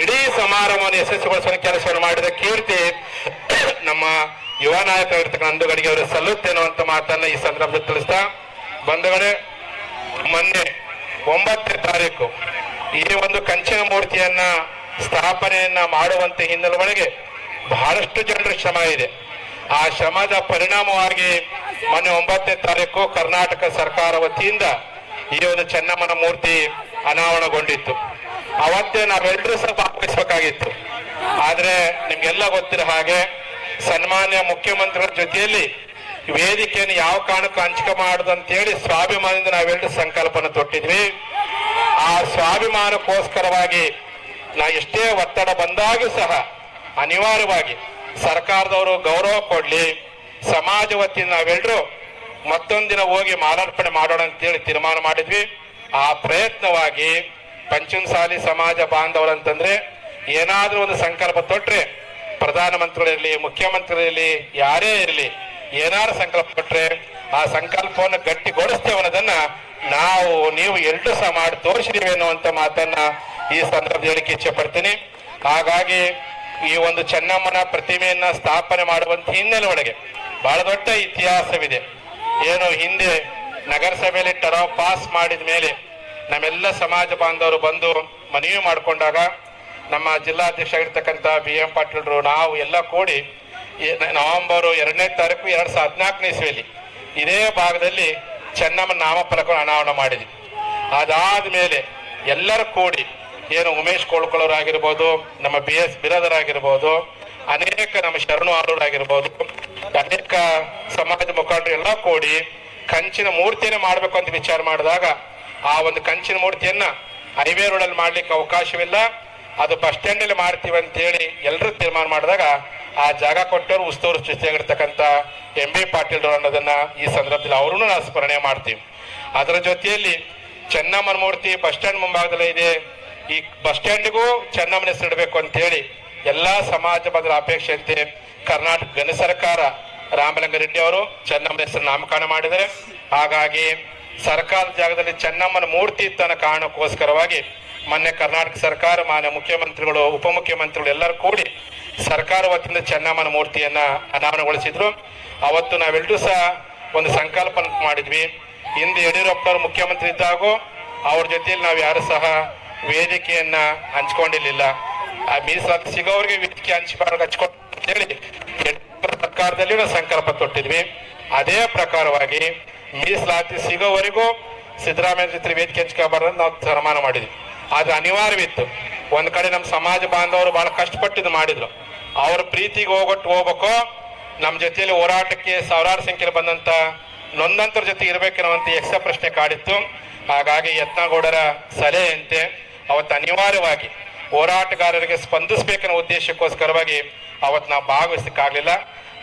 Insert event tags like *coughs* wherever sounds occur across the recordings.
ಇಡೀ ಸಮಾರಂಭವನ್ನು ಯಶಸ್ವಿಗೊಳಿಸುವ ಕೆಲಸವನ್ನು ಮಾಡಿದ ಕೀರ್ತಿ *coughs* ನಮ್ಮ ಯುವ ನಾಯಕರಾಗಿರ್ತಕ್ಕಂಥ ನಂದುಗಡಿಗೆ ಅವರು ಸಲ್ಲುತ್ತೆ ಅನ್ನುವಂಥ ಮಾತನ್ನ ಈ ಸಂದರ್ಭದಲ್ಲಿ ತಿಳಿಸ್ತಾ, ಬಂಧುಗಳೇ, ಮೊನ್ನೆ ಒಂಬತ್ತನೇ ತಾರೀಕು ಈ ಒಂದು ಕಂಚಿನ ಮೂರ್ತಿಯನ್ನ ಸ್ಥಾಪನೆಯನ್ನ ಮಾಡುವಂತ ಹಿನ್ನೆಲೆ ಒಳಗೆ ಬಹಳಷ್ಟು ಜನರ ಶ್ರಮ ಇದೆ. ಆ ಶ್ರಮದ ಪರಿಣಾಮವಾಗಿ ಮೊನ್ನೆ ಒಂಬತ್ತನೇ ತಾರೀಕು ಕರ್ನಾಟಕ ಸರ್ಕಾರ ವತಿಯಿಂದ ಈ ಒಂದು ಚೆನ್ನಮ್ಮನ ಮೂರ್ತಿ ಅನಾವರಣಗೊಂಡಿತ್ತು. ಅವತ್ತೇ ನಾವೆಲ್ಲರೂ ಸಹ ಭಾಗವಹಿಸಬೇಕಾಗಿತ್ತು ಆದ್ರೆ ನಿಮ್ಗೆಲ್ಲ ಗೊತ್ತಿರೋ ಹಾಗೆ ಸನ್ಮಾನ್ಯ ಮುಖ್ಯಮಂತ್ರಿಗಳ ಜೊತೆಯಲ್ಲಿ ವೇದಿಕೆಯನ್ನು ಯಾವ ಕಾರಣಕ್ಕೂ ಹಂಚಿಕೆ ಮಾಡುದು ಅಂತ ಹೇಳಿ ಸ್ವಾಭಿಮಾನದಿಂದ ನಾವೆಲ್ಲರೂ ಸಂಕಲ್ಪನ ತೊಟ್ಟಿದ್ವಿ. ಆ ಸ್ವಾಭಿಮಾನಕ್ಕೋಸ್ಕರವಾಗಿ ನಾ ಎಷ್ಟೇ ಒತ್ತಡ ಬಂದಾಗ ಸಹ ಅನಿವಾರ್ಯವಾಗಿ ಸರ್ಕಾರದವರು ಗೌರವ ಕೊಡ್ಲಿ, ಸಮಾಜ ವತಿಯಿಂದ ನಾವೆಲ್ಲರೂ ಮತ್ತೊಂದಿನ ಹೋಗಿ ಮಾಲಾರ್ಪಣೆ ಮಾಡೋಣ ಅಂತೇಳಿ ತೀರ್ಮಾನ ಮಾಡಿದ್ವಿ. ಆ ಪ್ರಯತ್ನವಾಗಿ ಪಂಚಮಸಾಲಿ ಸಮಾಜ ಬಾಂಧವರಂತಂದ್ರೆ ಏನಾದ್ರೂ ಒಂದು ಸಂಕಲ್ಪ ತೊಟ್ರೆ ಪ್ರಧಾನಮಂತ್ರಿಗಳಿರಲಿ ಮುಖ್ಯಮಂತ್ರಿಗಳಿರಲಿ ಯಾರೇ ಇರಲಿ, ಏನಾದ್ರು ಸಂಕಲ್ಪ ಕೊಟ್ರೆ ಆ ಸಂಕಲ್ಪವನ್ನು ಗಟ್ಟಿಗೊಳಿಸ್ತೇವೆ ಅನ್ನೋದನ್ನ ನಾವು, ನೀವು ಎರಡು ಸಹ ಮಾಡಿ ತೋರಿಸಿದೀವಿ ಅನ್ನುವಂತ ಮಾತನ್ನ ಈ ಸಂದರ್ಭದಲ್ಲಿ ಇಚ್ಛೆ ಪಡ್ತೀನಿ ಹಾಗಾಗಿ ಈ ಒಂದು ಚೆನ್ನಮ್ಮನ ಪ್ರತಿಮೆಯನ್ನ ಸ್ಥಾಪನೆ ಮಾಡುವಂತ ಹಿನ್ನೆಲೆ ಒಳಗೆ ಬಹಳ ದೊಡ್ಡ ಇತಿಹಾಸವಿದೆ. ಏನು ಹಿಂದೆ ನಗರಸಭೆಯಲ್ಲಿ ಟರಾವ್ ಪಾಸ್ ಮಾಡಿದ ಮೇಲೆ ನಮ್ಮೆಲ್ಲ ಸಮಾಜ ಬಾಂಧವರು ಬಂದು ಮನವಿ ಮಾಡಿಕೊಂಡಾಗ ನಮ್ಮ ಜಿಲ್ಲಾಧ್ಯಕ್ಷ ಆಗಿರ್ತಕ್ಕಂಥ ಬಿ ಎಂ ಪಾಟೀಲ್ರು, ನಾವು ಎಲ್ಲ ಕೂಡಿ ನವೆಂಬರ್ ಎರಡನೇ ತಾರೀಕು ಎರಡ್ ಸಾವಿರದ ಹದಿನಾಲ್ಕನೇ ಇಸ್ವಿಯಲ್ಲಿ ಇದೇ ಭಾಗದಲ್ಲಿ ಚೆನ್ನಮ್ಮ ನಾಮಫಲಕ ಅನಾವರಣ ಮಾಡಿದ್ವಿ. ಅದಾದ ಮೇಲೆ ಎಲ್ಲರೂ ಕೂಡಿ ಏನು ಉಮೇಶ್ ಕೋಳ್ಕೊಳ್ಳೋರು ಆಗಿರ್ಬೋದು ನಮ್ಮ ಬಿ ಎಸ್ ಬಿರಾದರ್ ಆಗಿರ್ಬೋದು, ಅನೇಕ ನಮ್ಮ ಶರಣು ಆರೂರಾಗಿರ್ಬೋದು, ಅನೇಕ ಸಮಾಜ ಮುಖಂಡರು ಎಲ್ಲ ಕೂಡಿ ಕಂಚಿನ ಮೂರ್ತಿಯನ್ನು ಮಾಡಬೇಕು ಅಂತ ವಿಚಾರ ಮಾಡಿದಾಗ ಆ ಒಂದು ಕಂಚಿನ ಮೂರ್ತಿಯನ್ನ ಹೈವೇ ರೋಡಲ್ಲಿ ಮಾಡ್ಲಿಕ್ಕೆ ಅವಕಾಶವಿಲ್ಲ. ಅದು ಬಸ್ ಸ್ಟ್ಯಾಂಡ್ ಅಲ್ಲಿ ಮಾಡ್ತೀವಿ ಅಂತ ಹೇಳಿ ಎಲ್ಲರೂ ತೀರ್ಮಾನ ಮಾಡಿದಾಗ ಆ ಜಾಗ ಕೊಟ್ಟವರು ಉಸ್ತುವಾರಿ ಸೃಷ್ಟಿಯಾಗಿರ್ತಕ್ಕಂಥ ಎಂ ಬಿ ಪಾಟೀಲ್ ಅನ್ನೋದನ್ನ ಈ ಸಂದರ್ಭದಲ್ಲಿ ಅವರನ್ನು ನಾವು ಸ್ಮರಣೆ ಮಾಡ್ತೀವಿ. ಅದರ ಜೊತೆಯಲ್ಲಿ ಚೆನ್ನಮ್ಮನ ಮೂರ್ತಿ ಬಸ್ ಸ್ಟ್ಯಾಂಡ್ ಮುಂಭಾಗದಲ್ಲೇ ಇದೆ. ಈ ಬಸ್ ಸ್ಟ್ಯಾಂಡ್ಗೂ ಚೆನ್ನಮ್ಮನ ಹೆಸರು ಇಡಬೇಕು ಅಂತ ಹೇಳಿ ಎಲ್ಲಾ ಸಮಾಜ ಬದಲ ಅಪೇಕ್ಷೆಯಂತೆ ಕರ್ನಾಟಕ ಘನ ಸರ್ಕಾರ ರಾಮಲಿಂಗಾರೆಡ್ಡಿ ಅವರು ಚೆನ್ನಮ್ಮನ ಹೆಸರು ನಾಮಕರಣ ಮಾಡಿದರೆ ಹಾಗಾಗಿ ಸರ್ಕಾರದ ಜಾಗದಲ್ಲಿ ಚೆನ್ನಮ್ಮನ ಮೂರ್ತಿ ಇತ್ತನ ಕಾರಣಕ್ಕೋಸ್ಕರವಾಗಿ ಮೊನ್ನೆ ಕರ್ನಾಟಕ ಸರ್ಕಾರ, ಮಾನ್ಯ ಮುಖ್ಯಮಂತ್ರಿಗಳು, ಉಪಮುಖ್ಯಮಂತ್ರಿಗಳು ಎಲ್ಲರೂ ಕೂಡಿ ಸರ್ಕಾರ ವತಿಯಿಂದ ಚೆನ್ನಮ್ಮನ ಮೂರ್ತಿಯನ್ನ ಅನಾವರಣಗೊಳಿಸಿದ್ರು. ಅವತ್ತು ನಾವೆಲ್ಲರೂ ಸಹ ಒಂದು ಸಂಕಲ್ಪ ಮಾಡಿದ್ವಿ. ಹಿಂದೆ ಯಡಿಯೂರಪ್ಪ ಅವರು ಮುಖ್ಯಮಂತ್ರಿ ಇದ್ದಾಗೂ ಅವ್ರ ಜೊತೆಯಲ್ಲಿ ನಾವು ಯಾರು ಸಹ ವೇದಿಕೆಯನ್ನ ಹಂಚ್ಕೊಂಡಿರ್ಲಿಲ್ಲ. ಆ ಮೀಸಲಾತಿ ಸಿಗೋರಿಗೆ ವೇದಿಕೆ ಹಂಚ್ಬಾರ್ದು ಹಂಚ್ಕೊಂಡು ಹೇಳಿ ಸರ್ಕಾರದಲ್ಲಿ ನಾವು ಸಂಕಲ್ಪ ತೊಟ್ಟಿದ್ವಿ. ಅದೇ ಪ್ರಕಾರವಾಗಿ ಮೀಸಲಾತಿ ಸಿಗೋವರೆಗೂ ಸಿದ್ದರಾಮಯ್ಯ ಜೊತೆ ವೇದಿಕೆ ಹಂಚ್ಕೋಬಾರ್ದು ನಾವು ತೀರ್ಮಾನ ಮಾಡಿದ್ವಿ. ಅದು ಅನಿವಾರ್ಯವಿತ್ತು. ಒಂದ್ ಕಡೆ ನಮ್ಮ ಸಮಾಜ ಬಾಂಧವರು ಬಹಳ ಇದು ಮಾಡಿದ್ರು. ಅವ್ರ ಪ್ರೀತಿಗೆ ಹೋಗೊಟ್ಟು ಹೋಗ್ಬೇಕು. ನಮ್ಮ ಜೊತೆಯಲ್ಲಿ ಹೋರಾಟಕ್ಕೆ ಸಾವಿರಾರು ಸಂಖ್ಯೆಯಲ್ಲಿ ಬಂದಂತ ನೊಂದಂತರ ಜೊತೆ ಇರಬೇಕೆನ್ನುವಂತ ಯಕ್ಷ ಪ್ರಶ್ನೆ ಕಾಡಿತ್ತು. ಹಾಗಾಗಿ ಯತ್ನಗೌಡರ ಸಲಹೆಯಂತೆ ಅವತ್ತು ಅನಿವಾರ್ಯವಾಗಿ ಹೋರಾಟಗಾರರಿಗೆ ಸ್ಪಂದಿಸಬೇಕನ್ನೋ ಉದ್ದೇಶಕ್ಕೋಸ್ಕರವಾಗಿ ಅವತ್ತು ನಾವು ಭಾಗವಹಿಸಕ್ಕಾಗ್ಲಿಲ್ಲ.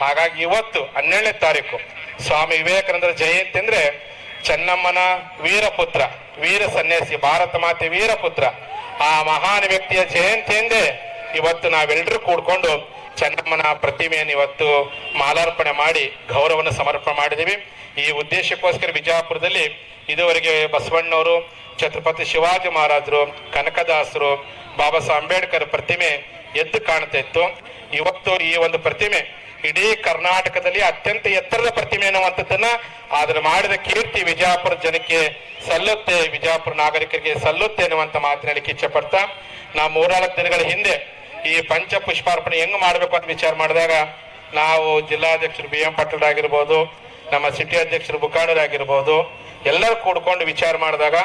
ಹಾಗಾಗಿ ಇವತ್ತು ಹನ್ನೆರಡನೇ ತಾರೀಕು ಸ್ವಾಮಿ ವಿವೇಕಾನಂದರ ಜಯಂತಿ ಅಂದ್ರೆ ಚೆನ್ನಮ್ಮನ ವೀರಪುತ್ರ, ವೀರ ಸನ್ಯಾಸಿ, ಭಾರತ ಮಾತೆ ವೀರಪುತ್ರ. ಆ ಮಹಾನ್ ವ್ಯಕ್ತಿಯ ಜಯಂತಿ ಎಂದೇ ಇವತ್ತು ನಾವೆಲ್ಲರೂ ಕೂಡ್ಕೊಂಡು ಚೆನ್ನಮ್ಮನ ಪ್ರತಿಮೆಯನ್ನು ಇವತ್ತು ಮಾಲಾರ್ಪಣೆ ಮಾಡಿ ಗೌರವವನ್ನು ಸಮರ್ಪಣೆ ಮಾಡಿದ್ದೀವಿ. ಈ ಉದ್ದೇಶಕ್ಕೋಸ್ಕರ ವಿಜಯಪುರದಲ್ಲಿ ಇದುವರೆಗೆ ಬಸವಣ್ಣವರು, ಛತ್ರಪತಿ ಶಿವಾಜಿ ಮಹಾರಾಜರು, ಕನಕದಾಸರು, ಬಾಬಾ ಸಾಹೇಬ್ ಅಂಬೇಡ್ಕರ್ ಪ್ರತಿಮೆ ಎದ್ದು ಕಾಣ್ತಾ ಇತ್ತು. ಇವತ್ತು ಈ ಒಂದು ಪ್ರತಿಮೆ ಇಡೀ ಕರ್ನಾಟಕದಲ್ಲಿ ಅತ್ಯಂತ ಎತ್ತರದ ಪ್ರತಿಮೆ ಅನ್ನುವಂಥದ್ದನ್ನ ಆದ್ರೆ ಮಾಡಿದ ಕೀರ್ತಿ ವಿಜಯಪುರ ಜನಕ್ಕೆ ಸಲ್ಲುತ್ತೆ ವಿಜಯಪುರ ನಾಗರಿಕರಿಗೆ ಸಲ್ಲುತ್ತೆ ಅನ್ನುವಂಥ ಮಾತಿನಲ್ಲಿ ಇಚ್ಛೆ ಪಡ್ತಾ ನಾ ಮೂರ್ನಾಲ್ಕು ದಿನಗಳ ಹಿಂದೆ ಈ ಪಂಚ ಪುಷ್ಪಾರ್ಪಣೆ ಹೆಂಗ್ ಮಾಡ್ಬೇಕು ಅಂತ ವಿಚಾರ ಮಾಡಿದಾಗ ನಾವು ಜಿಲ್ಲಾಧ್ಯಕ್ಷರು ಬಿ ಎಂ ಪಾಟೀಲ್ ಆಗಿರ್ಬೋದು, ನಮ್ಮ ಸಿಟಿ ಅಧ್ಯಕ್ಷರು ಬುಕಾಣರಾಗಿರ್ಬೋದು ಎಲ್ಲರೂ ಕೂಡ್ಕೊಂಡು ವಿಚಾರ ಮಾಡಿದಾಗ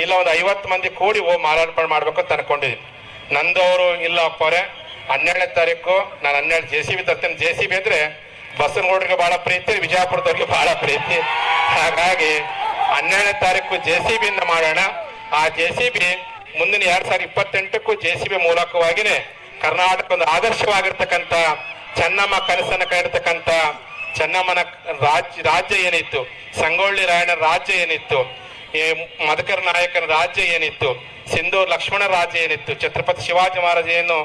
ಇಲ್ಲ ಒಂದು ಐವತ್ತು ಮಂದಿ ಕೂಡಿ ಹೋಗಿ ಮಾಲಾರ್ಪಣೆ ಮಾಡ್ಬೇಕು ಅಂತ ಅನ್ಕೊಂಡಿದ್ವಿ ನಂದವರು ಇಲ್ಲ ಅಪ್ಪವ್ರೆ ಹನ್ನೆರಡನೇ ತಾರೀಕು ನಾನು ಹನ್ನೆರಡು ಜೆ ಸಿ ಬಿ ತರ್ತೇನೆ. ಜೆ ಸಿ ಬಿ ಅಂದ್ರೆ ಬಸವನಗೌಡರಿಗೆ ಬಹಳ ಪ್ರೀತಿ, ವಿಜಯಪುರದವ್ರಿಗೆ ಬಹಳ ಪ್ರೀತಿ. ಹಾಗಾಗಿ ಹನ್ನೆರಡನೇ ತಾರೀಕು ಜೆ ಸಿ ಬಿಯಿಂದ ಮಾಡೋಣ. ಆ ಜೆ ಸಿ ಬಿ ಮುಂದಿನ ಎರಡ್ ಸಾವಿರದ ಇಪ್ಪತ್ತೆಂಟಕ್ಕೂ ಜೆ ಸಿ ಬಿ ಮೂಲಕವಾಗಿನೇ ಕರ್ನಾಟಕ ಒಂದು ಆದರ್ಶವಾಗಿರ್ತಕ್ಕಂಥ ಚೆನ್ನಮ್ಮ ಕನಸನ್ನ ಕಂಡಿರ್ತಕ್ಕಂಥ ಚೆನ್ನಮ್ಮನ ರಾಜ್ಯ ರಾಜ್ಯ ಏನಿತ್ತು? ಸಂಗೊಳ್ಳಿ ರಾಯಣ್ಣ ರಾಜ್ಯ ಏನಿತ್ತು? ಈ ಮದಕರ ನಾಯಕನ ರಾಜ್ಯ ಏನಿತ್ತು? ಸಿಂಧೂ ಲಕ್ಷ್ಮಣ ರಾಜ ಏನಿತ್ತು, ಛತ್ರಪತಿ ಶಿವಾಜಿ ಮಹಾರಾಜ ಏನು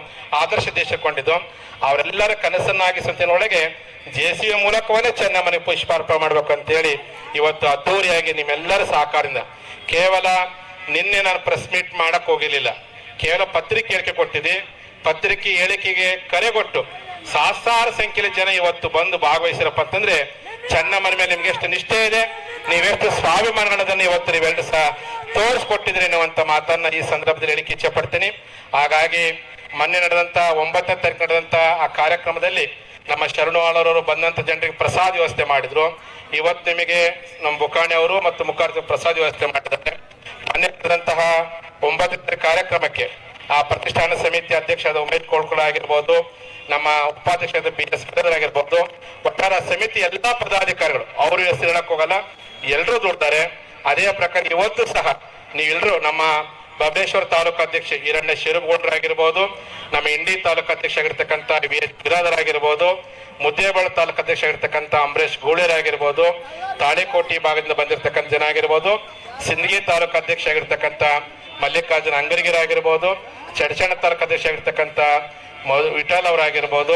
ಆದರ್ಶ ದೇಶಕ್ಕೊಂಡಿದ್ದು ಅವರೆಲ್ಲರ ಕನಸನ್ನಾಗಿಸುತ್ತಿನೊಳಗೆ ಜೆ ಸಿ ಮೂಲಕವನ್ನೇ ಚೆನ್ನಮ್ಮನೆ ಪುಷ್ಪಾರ್ಪಣೆ ಮಾಡ್ಬೇಕು ಅಂತೇಳಿ ಇವತ್ತು ಅದ್ದೂರಿಯಾಗಿ ನಿಮ್ಮೆಲ್ಲರ ಸಹಕಾರದಿಂದ ಕೇವಲ ನಿನ್ನೆ ನಾನು ಪ್ರೆಸ್ ಮೀಟ್ ಮಾಡಕ್ ಹೋಗಿರ್ಲಿಲ್ಲ. ಕೇವಲ ಪತ್ರಿಕೆ ಹೇಳಿಕೆ ಕೊಟ್ಟಿದೆ ಪತ್ರಿಕೆ ಹೇಳಿಕೆಗೆ ಕರೆ ಕೊಟ್ಟು ಸಹಸ್ರಾರು ಸಂಖ್ಯೆಯಲ್ಲಿ ಜನ ಇವತ್ತು ಬಂದು ಭಾಗವಹಿಸಿರಪ್ಪ ಅಂತಂದ್ರೆ ಚೆನ್ನಮ್ಮನ ಮೇಲೆ ನಿಮ್ಗೆ ಎಷ್ಟು ನಿಷ್ಠೆ ಇದೆ? ನೀವೆಷ್ಟು ಸ್ವಾಭಿಮಾನಗಳನ್ನ ಇವತ್ತು ನೀವೆರಡು ಸಹ ತೋರಿಸ್ಕೊಟ್ಟಿದ್ರಿ ಅನ್ನುವಂತ ಮಾತನ್ನ ಈ ಸಂದರ್ಭದಲ್ಲಿ ಹೇಳಿಕೆ ಇಚ್ಛೆ ಪಡ್ತೀನಿ. ಹಾಗಾಗಿ ಮೊನ್ನೆ ನಡೆದಂತ ಒಂಬತ್ತನೇ ತಾರೀಕು ನಡೆದಂತ ಆ ಕಾರ್ಯಕ್ರಮದಲ್ಲಿ ನಮ್ಮ ಶರಣವಾಳರವರು ಬಂದಂತ ಜನರಿಗೆ ಪ್ರಸಾದ ವ್ಯವಸ್ಥೆ ಮಾಡಿದ್ರು. ಇವತ್ತು ನಿಮಗೆ ನಮ್ಮ ಬುಕಾಣಿ ಅವರು ಮತ್ತು ಮುಖಾರ್ಜಿ ಪ್ರಸಾದ ವ್ಯವಸ್ಥೆ ಮಾಡಿದ್ದಾರೆ. ಮೊನ್ನೆ ನಡೆದಂತಹ ಒಂಬತ್ತನೇ ಕಾರ್ಯಕ್ರಮಕ್ಕೆ ಆ ಪ್ರತಿಷ್ಠಾನ ಸಮಿತಿ ಅಧ್ಯಕ್ಷರಾದ ಉಮೇಶ್ ಕೋಳ್ಕುಳ ಆಗಿರ್ಬೋದು, ನಮ್ಮ ಉಪಾಧ್ಯಕ್ಷರಾದ ಬಿ ಎಸ್ ಆಗಿರ್ಬೋದು, ಒಟ್ಟಾರೆ ಸಮಿತಿ ಎಲ್ಲಾ ಪದಾಧಿಕಾರಿಗಳು, ಅವರು ಹೆಸರು ಹೇಳಕ್ ಹೋಗಲ್ಲ ಎಲ್ಲರೂ ದುಡ್ತಾರೆ ಅದೇ ಪ್ರಕಾರ ಇವತ್ತು ಸಹ ನೀವೆಲ್ಲರೂ ನಮ್ಮ ಬಬಲೇಶ್ವರ ತಾಲೂಕು ಅಧ್ಯಕ್ಷ ಈರಣ್ಣ ಶಿರಗೌಡ್ರಾಗಿರ್ಬೋದು ನಮ್ಮ ಇಂಡಿ ತಾಲೂಕು ಅಧ್ಯಕ್ಷ ಆಗಿರ್ತಕ್ಕಂಥ ವಿ ಎಚ್ ಬಿರಾದರ್ ಆಗಿರ್ಬೋದು ಮುದ್ದೇಬಾಳ ತಾಲೂಕು ಅಧ್ಯಕ್ಷ ಆಗಿರ್ತಕ್ಕಂಥ ಅಂಬರೀಶ್ ಗೂಳೇರ್ ಆಗಿರ್ಬೋದು, ತಾಳಿಕೋಟಿ ಭಾಗದಿಂದ ಬಂದಿರತಕ್ಕಂಥ ಜನ ಆಗಿರ್ಬೋದು, ಸಿಂದಗಿ ತಾಲೂಕು ಅಧ್ಯಕ್ಷ ಆಗಿರ್ತಕ್ಕಂಥ ಮಲ್ಲಿಕಾರ್ಜುನ ಅಂಗರಿಗಿರ ಆಗಿರ್ಬೋದು ಚಡಚಣ ತರಕ ದೇಶ ಆಗಿರ್ತಕ್ಕಂಥ ವಿಠಾಲ್ ಅವರಾಗಿರ್ಬೋದು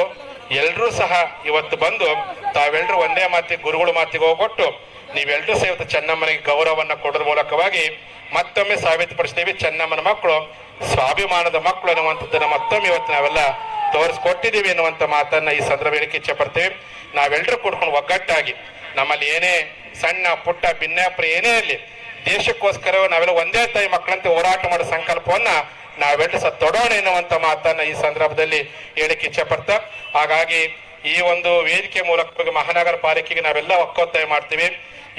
ಎಲ್ಲರೂ ಸಹ ಇವತ್ತು ಬಂದು ತಾವೆಲ್ಲರೂ ಒಂದೇ ಮಾತಿಗೆ, ಗುರುಗಳು ಮಾತಿಗೆ ಹೋಗೊಟ್ಟು ನೀವೆಲ್ಲರೂ ಸಹ ಇವತ್ತು ಚೆನ್ನಮ್ಮನಿಗೆ ಗೌರವವನ್ನು ಕೊಡೋದ್ರ ಮೂಲಕವಾಗಿ ಮತ್ತೊಮ್ಮೆ ಸಾಬೀತುಪಡಿಸ್ತೀವಿ ಚೆನ್ನಮ್ಮನ ಮಕ್ಕಳು, ಸ್ವಾಭಿಮಾನದ ಮಕ್ಕಳು ಅನ್ನುವಂಥದ್ದನ್ನ ಮತ್ತೊಮ್ಮೆ ಇವತ್ತು ನಾವೆಲ್ಲ ತೋರಿಸ್ಕೊಟ್ಟಿದ್ದೀವಿ ಅನ್ನುವಂಥ ಮಾತನ್ನ ಈ ಸಂದರ್ಭ ಹೇಳಿಕ್ಕೆ ಇಚ್ಛೆ ನಾವೆಲ್ಲರೂ ಕೂಡ್ಕೊಂಡು ಒಗ್ಗಟ್ಟಾಗಿ ನಮ್ಮಲ್ಲಿ ಏನೇ ಸಣ್ಣ, ಪುಟ್ಟ ಭಿನ್ನಾಪುರ ಏನೇ ಇರಲಿ ದೇಶಕ್ಕೋಸ್ಕರ ನಾವೆಲ್ಲ ಒಂದೇ ತಾಯಿ ಮಕ್ಕಳಂತೆ ಹೋರಾಟ ಮಾಡೋ ಸಂಕಲ್ಪವನ್ನ ನಾವೆಲ್ಲರೂ ಸಹ ತೊಡೋಣ ಎನ್ನುವಂತ ಮಾತನ್ನ ಈ ಸಂದರ್ಭದಲ್ಲಿ ಹೇಳಕ್ಕೆ ಇಚ್ಛೆ ಪಡ್ತಾ, ಹಾಗಾಗಿ ಈ ಒಂದು ವೇದಿಕೆ ಮೂಲಕ ಮಹಾನಗರ ಪಾಲಿಕೆಗೆ ನಾವೆಲ್ಲ ಒಕ್ಕೊತ್ತಾಯ ಮಾಡ್ತೀವಿ.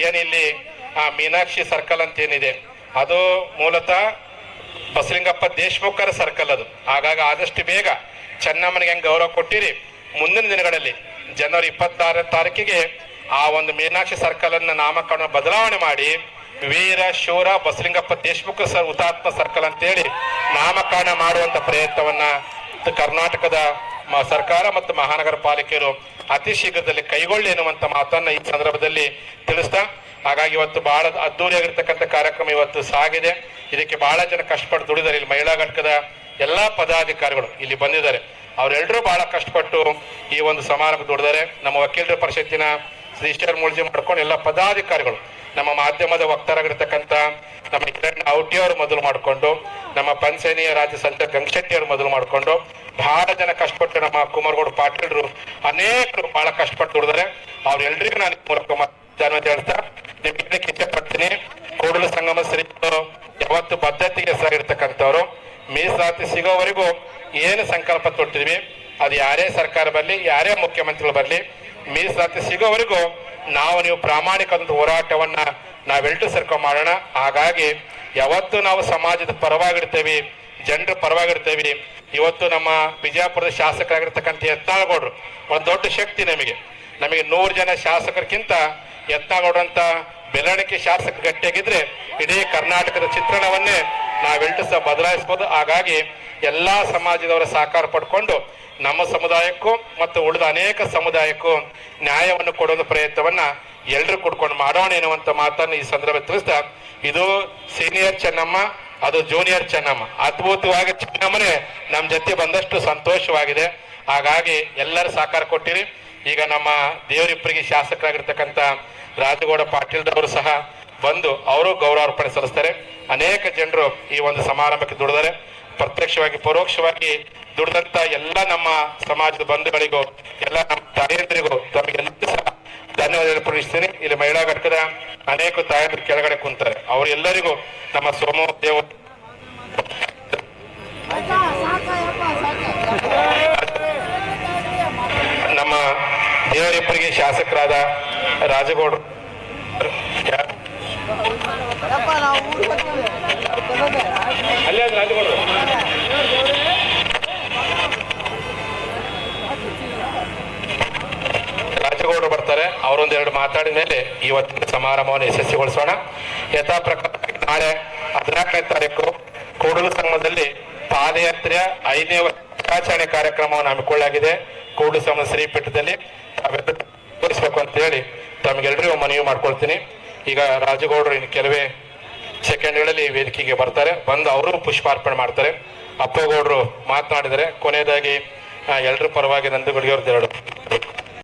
ಏನಿಲ್ಲಿ, ಆ ಮೀನಾಕ್ಷಿ ಸರ್ಕಲ್ ಅಂತ ಏನಿದೆ ಅದು ಮೂಲತಃ ಬಸಲಿಂಗಪ್ಪ ದೇಶಮುಖರ ಸರ್ಕಲ್ ಅದು. ಹಾಗಾಗಿ ಆದಷ್ಟು ಬೇಗ ಚೆನ್ನಮ್ಮನಿಗೆ ಹೆಂಗ್ ಗೌರವ ಕೊಟ್ಟಿರಿ. ಮುಂದಿನ ದಿನಗಳಲ್ಲಿ ಜನವರಿ ಇಪ್ಪತ್ತಾರನೇ ತಾರೀಕಿಗೆ ಆ ಒಂದು ಮೀನಾಕ್ಷಿ ಸರ್ಕಲ್ ಅನ್ನ ನಾಮಕರಣ ಬದಲಾವಣೆ ಮಾಡಿ ವೀರ, ಶೂರ, ಬಸಲಿಂಗಪ್ಪ, ದೇಶಮುಖ ಸರ್, ಹುತಾತ್ಮ ಸರ್ಕಲ್ ಅಂತೇಳಿ ನಾಮಕರಣ ಮಾಡುವಂತ ಪ್ರಯತ್ನವನ್ನ ಕರ್ನಾಟಕದ ಸರ್ಕಾರ ಮತ್ತು ಮಹಾನಗರ ಪಾಲಿಕೆಯರು ಅತಿ ಶೀಘ್ರದಲ್ಲಿ ಕೈಗೊಳ್ಳಿ ಎನ್ನುವಂತ ಮಾತನ್ನ ಈ ಸಂದರ್ಭದಲ್ಲಿ ತಿಳಿಸ್ತಾ, ಹಾಗಾಗಿ ಇವತ್ತು ಬಹಳ ಅದ್ದೂರಿಯಾಗಿರ್ತಕ್ಕಂಥ ಕಾರ್ಯಕ್ರಮ ಇವತ್ತು ಸಾಗಿದೆ. ಇದಕ್ಕೆ ಬಹಳ ಜನ ಕಷ್ಟಪಟ್ಟು ದುಡಿದಾರೆ. ಇಲ್ಲಿ ಮಹಿಳಾ ಘಟಕದ ಎಲ್ಲಾ ಪದಾಧಿಕಾರಿಗಳು ಇಲ್ಲಿ ಬಂದಿದ್ದಾರೆ. ಅವರೆಲ್ಲರೂ ಬಹಳ ಕಷ್ಟಪಟ್ಟು ಈ ಒಂದು ಸಮಾರಂಭ ದುಡಿದಾರೆ. ನಮ್ಮ ವಕೀಲರ ಪರಿಷತ್ತಿನ ಶ್ರೀಶ್ವರ ಮೂಲ್ಜಿ ಮಾಡ್ಕೊಂಡು ಎಲ್ಲ ಪದಾಧಿಕಾರಿಗಳು ನಮ್ಮ ಮಾಧ್ಯಮದ ವಕ್ತಾರಾಗಿರ್ತಕ್ಕಂಥ ನಮ್ಮ ಕಿರಣ್ ಔಟಿಯವರು ಮೊದಲು ಮಾಡಿಕೊಂಡು, ನಮ್ಮ ಪಂಚೇನಿಯ ರಾಜ್ಯ ಸಂತ ಗಂಗಶೆಟ್ಟಿಯವರು ಮೊದಲು ಮಾಡಿಕೊಂಡು, ಬಹಳ ಜನ ಕಷ್ಟಪಟ್ಟು ನಮ್ಮ ಕುಮಾರಗೌಡ ಪಾಟೀಲ್ರು ಅನೇಕರು ಬಹಳ ಕಷ್ಟಪಟ್ಟು ದುಡಿದಾರೆ ಅವ್ರೆಲ್ರಿಗೂ ನಾನು ಮೂಲಕ ಜನ ಹೇಳ್ತಾ, ನಿಮಗೆ ಇಚ್ಛೆ ಪಡ್ತೀನಿ. ಕೂಡಲ ಸಂಗಮ ಶ್ರೀಗಳು ಯಾವತ್ತು ಬದ್ಧತೆಗೆ ಹೆಸರಾಗಿರ್ತಕ್ಕಂಥವ್ರು ಮೀಸಲಾತಿ ಸಿಗೋವರೆಗೂ ಏನು ಸಂಕಲ್ಪ ತೊಟ್ಟಿದ್ವಿ, ಅದು ಯಾರೇ ಸರ್ಕಾರ ಬರಲಿ, ಯಾರೇ ಮುಖ್ಯಮಂತ್ರಿಗಳು ಬರಲಿ ಮೀಸಲಾತಿ ಸಿಗೋವರೆಗೂ ನಾವು ನೀವು ಪ್ರಾಮಾಣಿಕವಾದ ಹೋರಾಟವನ್ನ ನಾವೆಲ್ಟು ಸರ್ಕ ಮಾಡೋಣ. ಹಾಗಾಗಿ ಯಾವತ್ತು ನಾವು ಸಮಾಜದ ಪರವಾಗಿರ್ತೇವೆ, ಜನರ ಪರವಾಗಿರ್ತೇವೆ. ಇವತ್ತು ನಮ್ಮ ಬಿಜಾಪುರದ ಶಾಸಕರಾಗಿರ್ತಕ್ಕಂಥ ಯತ್ನಾಳಗೌಡ್ರು, ಒಂದು ದೊಡ್ಡ ಶಕ್ತಿ ನಮಗೆ. ನಮಗೆ ನೂರು ಜನ ಶಾಸಕರಿಗಿಂತ ಯತ್ನಾಳಗೌಡ್ರಂತ ಬೆಳವಣಿಗೆ ಶಾಸಕ ಗಟ್ಟಿಯಾಗಿದ್ರೆ ಇಡೀ ಕರ್ನಾಟಕದ ಚಿತ್ರಣವನ್ನೇ ನಾವೆಲ್ಲರೂ ಸಹ ಬದಲಾಯಿಸಬಹುದು ಹಾಗಾಗಿ ಎಲ್ಲಾ ಸಮಾಜದವರ ಸಹಕಾರ ಪಡ್ಕೊಂಡು ನಮ್ಮ ಸಮುದಾಯಕ್ಕೂ ಮತ್ತು ಉಳಿದ ಅನೇಕ ಸಮುದಾಯಕ್ಕೂ ನ್ಯಾಯವನ್ನು ಕೊಡುವ ಪ್ರಯತ್ನವನ್ನ ಎಲ್ಲರೂ ಕೊಡ್ಕೊಂಡು ಮಾಡೋಣ ಎನ್ನುವಂತ ಮಾತನ್ನು ಈ ಸಂದರ್ಭ ತಿಳಿಸ್ತಾ ಇದು ಸೀನಿಯರ್ ಚೆನ್ನಮ್ಮ, ಅದು ಜೂನಿಯರ್ ಚೆನ್ನಮ್ಮ. ಅದ್ಭುತವಾಗಿ ಚೆನ್ನಮ್ಮನೇ ನಮ್ಮ ಜೊತೆ ಬಂದಷ್ಟು ಸಂತೋಷವಾಗಿದೆ. ಹಾಗಾಗಿ ಎಲ್ಲರೂ ಸಹಕಾರ ಕೊಟ್ಟಿರಿ. ಈಗ ನಮ್ಮ ದೇವರಿಬ್ಬರಿಗೆ ಶಾಸಕರಾಗಿರ್ತಕ್ಕಂಥ ರಾಜಗೌಡ ಪಾಟೀಲ್ರವರು ಸಹ ಬಂದು ಅವರು ಗೌರವಾರ್ಪಣೆ ಸಲ್ಲಿಸ್ತಾರೆ. ಅನೇಕ ಜನರು ಈ ಒಂದು ಸಮಾರಂಭಕ್ಕೆ ದುಡಿದರೆ. ಪ್ರತ್ಯಕ್ಷವಾಗಿ, ಪರೋಕ್ಷವಾಗಿ ದುಡಿದಂತ ಎಲ್ಲ ನಮ್ಮ ಸಮಾಜದ ಬಂಧುಗಳಿಗೂ, ಎಲ್ಲ ನಮ್ಮ ತಾಯಂದ್ರಿಗೂ ತಮಗೆ ಸಹ ಧನ್ಯವಾದ ಅರ್ಪಿಸ್ತೀನಿ ಇಲ್ಲಿ ಮಹಿಳಾ ಘಟಕದ ಅನೇಕ ತಾಯಂದ್ರು ಕೆಳಗಡೆ ಕುಂತಾರೆ. ಅವರೆಲ್ಲರಿಗೂ ನಮ್ಮ ಸೋಮ ದೇವ. ನಮ್ಮ ದೇವರಿಬ್ಬರಿಗೆ ಶಾಸಕರಾದ ರಾಜಗೌಡರು ಅಲ್ಲೇ ರಾಜಗೌಡ ರಾಜಗೌಡರು ರಾಜಗೌಡರು ಬರ್ತಾರೆ. ಅವರೊಂದೆರಡು ಮಾತಾಡಿದ ಮೇಲೆ ಇವತ್ತಿನ ಸಮಾರಂಭವನ್ನು ಯಶಸ್ವಿಗೊಳಿಸೋಣ. ಯಥಾ ಪ್ರಕಾರ ನಾಳೆ ಹದಿನಾಲ್ಕನೇ ತಾರೀಕು ಕೂಡಲು ಸಂಘದಲ್ಲಿ ಪಾದಯಾತ್ರೆಯ ಐದನೇ ವರ್ಷಾಚರಣೆ ಕಾರ್ಯಕ್ರಮವನ್ನು ಹಮ್ಮಿಕೊಳ್ಳಲಾಗಿದೆ. ಕೂಡಲು ಸಂಘದ ಶ್ರೀಪೀಠದಲ್ಲಿ ತಾವೆಲ್ಲರೂ ತೋರಿಸ್ಬೇಕು ಅಂತ ಹೇಳಿ ತಮಗೆಲ್ಲರಿಗೂ ಮನವಿ ಮಾಡ್ಕೊಳ್ತೀನಿ. ಈಗ ರಾಜಗೌಡರು ಇನ್ನು ಕೆಲವೇ ಸೆಕೆಂಡ್ಗಳಲ್ಲಿ ವೇದಿಕೆಗೆ ಬರ್ತಾರೆ. ಬಂದು ಅವರು ಪುಷ್ಪಾರ್ಪಣೆ ಮಾಡ್ತಾರೆ. ಅಪ್ಪಗೌಡರು ಮಾತನಾಡಿದರೆ ಕೊನೆಯದಾಗಿ ಎಲ್ಲರೂ ಪರವಾಗಿ ನಂದು ಎರಡು